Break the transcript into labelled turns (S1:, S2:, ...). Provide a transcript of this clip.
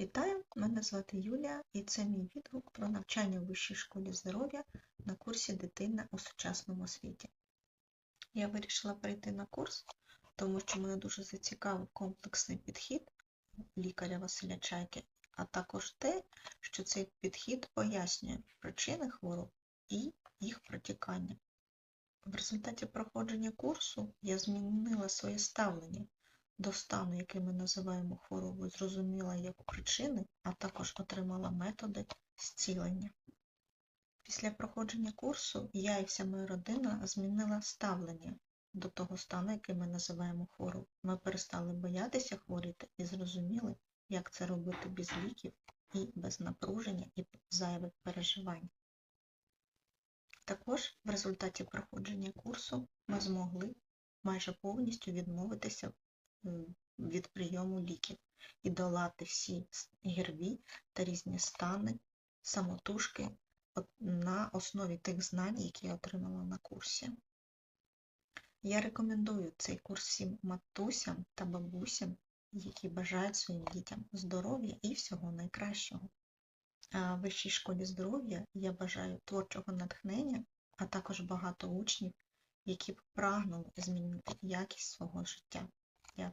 S1: Вітаю, мене звати Юлія і це мій відгук про навчання у Вищій школі здоров'я на курсі Дитина у сучасному світі. Я вирішила перейти на курс, тому що мене дуже зацікавив комплексний підхід лікаря Василя Чайки, а також те, що цей підхід пояснює причини хвороб і їх протікання. В результаті проходження курсу я змінила своє ставлення до стану, який ми називаємо хворобою, зрозуміла як причини, а також отримала методи зцілення. Після проходження курсу я і вся моя родина змінила ставлення до того стану, який ми називаємо хворобою. Ми перестали боятися хворіти і зрозуміли, як це робити без ліків і без напруження і зайвих переживань. Також в результаті проходження курсу ми змогли майже повністю відмовитися від прийому ліків і долати всі гірві та різні стани, самотужки на основі тих знань, які я отримала на курсі. Я рекомендую цей курс всім матусям та бабусям, які бажають своїм дітям здоров'я і всього найкращого. А в Вищій школі здоров'я я бажаю творчого натхнення, а також багато учнів, які б прагнули змінити якість свого життя. Iya.